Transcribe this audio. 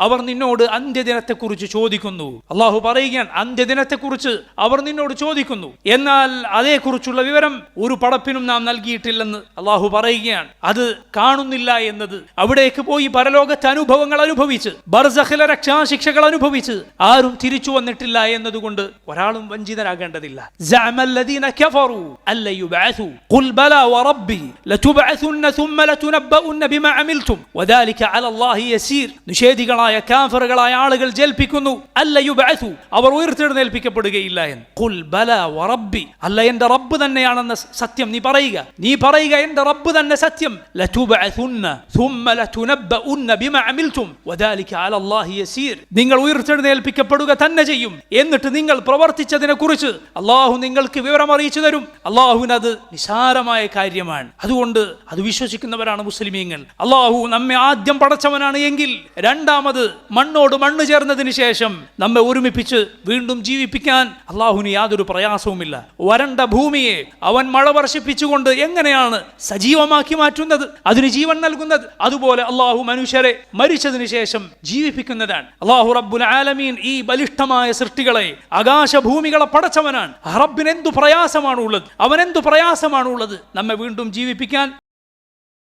അവർ നിന്നോട് അന്ത്യദിനത്തെക്കുറിച്ച് ചോദിക്കുന്നു. അള്ളാഹു പറയുകയാണ് അന്ത്യദിനത്തെക്കുറിച്ച് അവർ നിന്നോട് ചോദിക്കുന്നു. എന്നാൽ അതേക്കുറിച്ചുള്ള വിവരം ഒരു പടപ്പിനും നാം നൽകിയിട്ടില്ലെന്ന് അള്ളാഹു പറയുകയാണ്. അത് കാണുന്നില്ല എന്നത് അവിടേക്ക് പോയി പരലോകത്തെ അനുഭവങ്ങൾ അനുഭവിച്ച് ബർസഹിലെ രക്ഷാശിക്ഷകൾ അനുഭവിച്ച് ആരും തിരിച്ചു വന്നിട്ടില്ല എന്നതുകൊണ്ട് ഒരാളും വഞ്ചിതരാകേണ്ടതില്ല. നിഷേധികളായ മുഷരിക്കുകളായ കാഫറുകളായ ആളുകൾ ജൽപ്പിക്കുന്നു അല്ല ബാസു അവർ ഉയർത്തെഴുന്നേൽപ്പിക്കപ്പെടുകയില്ല എന്ന്. കുൽ ബല വറബ്ബി അല്ല എന്റെ റബ്ബ് തന്നെയാണെന്ന സത്യം നീ പറയുക. നീ പറയുക എന്റെ റബ്ബ് തന്നെ സത്യം. നിങ്ങൾ ഉയർത്തെഴുന്നേൽപ്പിക്കപ്പെടുക തന്നെ ചെയ്യും. എന്നിട്ട് നിങ്ങൾ പ്രവർത്തിച്ചതിനെ കുറിച്ച് നിങ്ങൾക്ക് വിവരം അറിയിച്ചു തരും. അല്ലാഹുവിന് അത് നിസാരമായ കാര്യമാണ്. അതുകൊണ്ട് അത് വിശ്വസിക്കുന്നവരാണ് മുസ്ലിമീങ്ങൾ. അള്ളാഹു നമ്മെ ആദ്യം പടച്ചവനാണ് എങ്കിൽ രണ്ടാമത് മണ്ണോട് മണ്ണ് ചേർന്നതിന് ശേഷം നമ്മെ ഒരുമിപ്പിച്ച് വീണ്ടും ജീവിപ്പിക്കാൻ അള്ളാഹുവിന് യാതൊരു പ്രയാസവുമില്ല. വരണ്ട ഭൂമിയെ അവൻ മഴ വർഷിപ്പിച്ചുകൊണ്ട് എങ്ങനെയാണ് സജീവമാക്കി മാറ്റുന്നത്? അതിന് ജീവൻ നൽകുന്നത്? അതുപോലെ അള്ളാഹു മനുഷ്യരെ മരിച്ചതിന് ശേഷം ജീവിപ്പിക്കുന്നതാണ്. അള്ളാഹു റബ്ബുൽ ആലമീൻ ഈ ബലിഷ്ഠമായ സൃഷ്ടികളെ ആകാശഭൂമികളെ പടച്ചവനാണ്. റബ്ബിനെന്തു റബ്ബിന് എന്തു പ്രയാസമാണുള്ളത്? അവൻ എന്തു പ്രയാസമാണുള്ളത്? നമ്മെ വീണ്ടും ജീവിപ്പിക്കാൻ